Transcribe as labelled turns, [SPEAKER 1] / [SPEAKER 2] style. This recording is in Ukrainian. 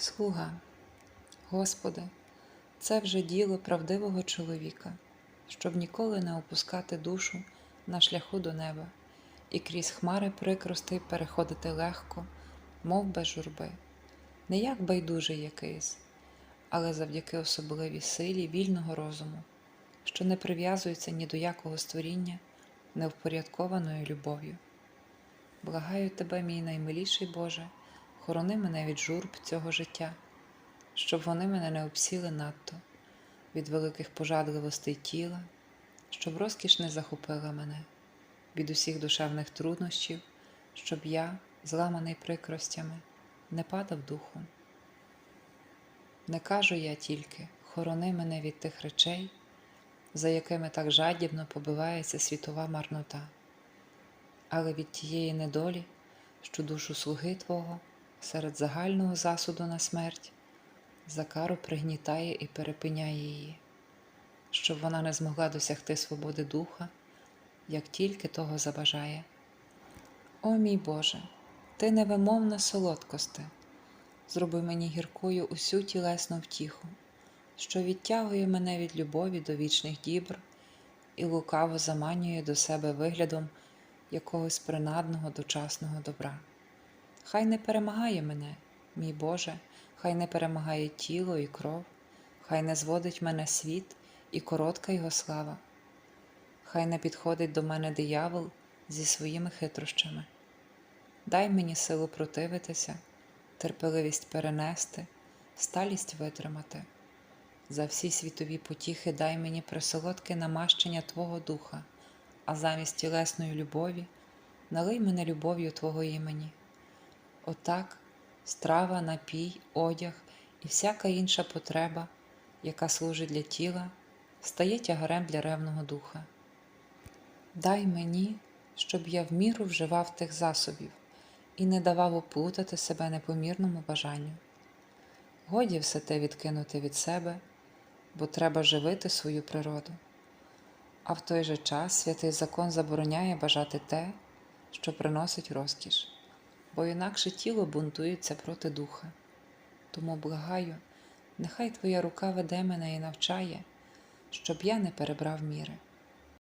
[SPEAKER 1] Слуга, Господи, це вже діло правдивого чоловіка, щоб ніколи не опускати душу на шляху до неба і крізь хмари прикрости переходити легко, мов без журби, не як байдужий якийсь, але завдяки особливій силі вільного розуму, що не прив'язується ні до якого створіння невпорядкованою любов'ю. Благаю тебе, мій наймиліший Боже, хорони мене від журб цього життя, щоб вони мене не обсіли надто, від великих пожадливостей тіла, щоб розкіш не захопила мене, від усіх душевних труднощів, щоб я, зламаний прикростями, не падав духом. Не кажу я тільки, хорони мене від тих речей, за якими так жадібно побивається світова марнота але від тієї недолі, що душу слуги Твого серед загального засуду на смерть за кару пригнітає і перепиняє її, щоб вона не змогла досягти свободи духа, як тільки того забажає. О мій Боже, Ти невимовна солодкосте, зроби мені гіркою усю тілесну втіху, що відтягує мене від любові до вічних дібр і лукаво заманює до себе виглядом якогось принадного дочасного добра. Хай не перемагає мене, мій Боже, хай не перемагає тіло і кров, хай не зводить мене світ і коротка його слава, хай не підходить до мене диявол зі своїми хитрощами. Дай мені силу противитися, терпеливість перенести, сталість витримати. За всі світові потіхи дай мені присолодке намащення Твого Духа а замість тілесної любові налий мене любов'ю Твого імені. Отак страва, напій, одяг і всяка інша потреба, яка служить для тіла, стає тягарем для ревного духа. Дай мені, щоб я в міру вживав тих засобів і не давав оплутати себе непомірному бажанню. Годі все те відкинути від себе, бо треба живити свою природу. А в той же час святий закон забороняє бажати те, що приносить розкіш, бо інакше тіло бунтується проти духа. Тому благаю, нехай Твоя рука веде мене і навчає, щоб я не перебрав міри.